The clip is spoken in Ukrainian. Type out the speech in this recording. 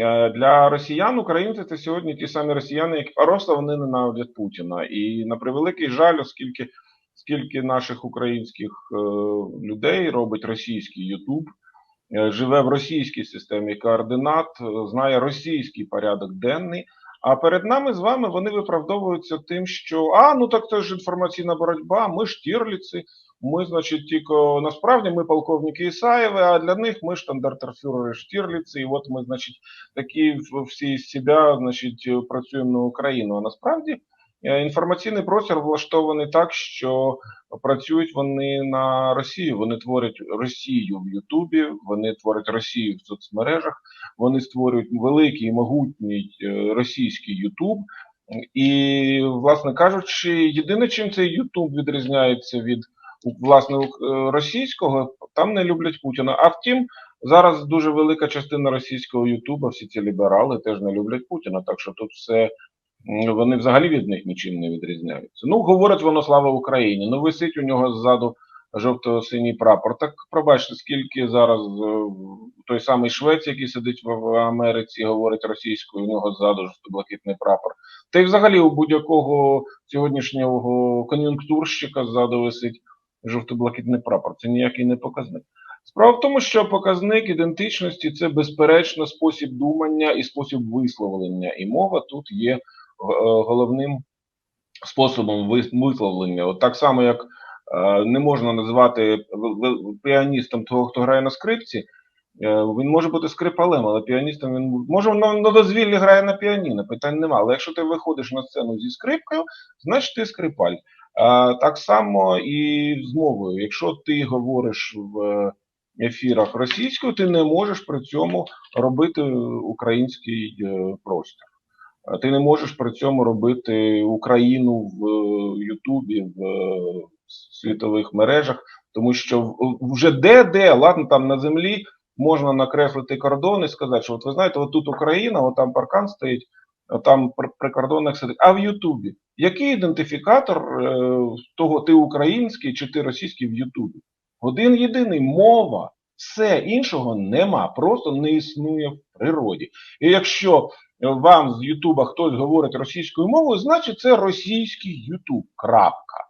Е, Для росіян, українці це сьогодні ті самі росіяни, які просто вони ненавидять Путіна. І на превеликий жаль, оскільки скільки наших українських е, людей робить російський Ютуб, е, живе в російській системі координат, знає російський порядок денний. А перед нами з вами вони виправдовуються тим, що а ну так це ж інформаційна боротьба. Ми ж тірліці, ми, значить, тільки насправді ми полковники Ісаєви, а для них ми штандартерфюрери Штірліці, і от ми, значить, такі всі з себе, значить, працюємо на Україну. А насправді інформаційний простір влаштований так, що працюють вони на Росію. Вони творять Росію в Ютубі, вони творять Росію в соцмережах, вони створюють великий могутній е, російський Ютуб. І, власне кажучи, єдине, чим цей Ютуб відрізняється від власне е, російського, там не люблять Путіна. А втім, зараз дуже велика частина російського Ютуба, всі ці ліберали теж не люблять Путіна. Так що тут все вони взагалі від них нічим не відрізняються. Ну, говорить воно слава Україні. Ну, висить у нього ззаду жовто-синій прапор. Так пробачте, скільки зараз е, той самий Швець, який сидить в, Америці, говорить російською, у нього ззаду жовто-блакитний прапор. Та й взагалі у будь-якого сьогоднішнього кон'юнктурщика ззаду висить жовто-блакитний прапор. Це ніякий не показник. Справа в тому, що показник ідентичності це безперечно спосіб думання і спосіб висловлення. І мова тут є головним способом вис- висловлення. От так само, як е, не можна в- піаністом того, хто грає на скрипці. е, Він може бути скрипалем, але піаністом він може на, на дозвіллі грає на піаніно, питань немає. Але якщо ти виходиш на сцену зі скрипкою, значить ти скрипаль. А, так само і з мовою. Якщо ти говориш в ефірах російською, ти не можеш при цьому робити український е, простір. Ти не можеш при цьому робити Україну в е, Ютубі, в е, світових мережах, тому що вже де-де, ладно, там на землі можна накреслити кордон і сказати, що от ви знаєте, от тут Україна, от там паркан стоїть, от там при- прикордонник сидить. А в Ютубі який ідентифікатор е, того, ти український чи ти російський в Ютубі? Один єдиний мова. Все іншого нема, просто не існує в природі. І якщо вам з Ютуба хтось говорить російською мовою, значить це російський Ютуб. Крапка.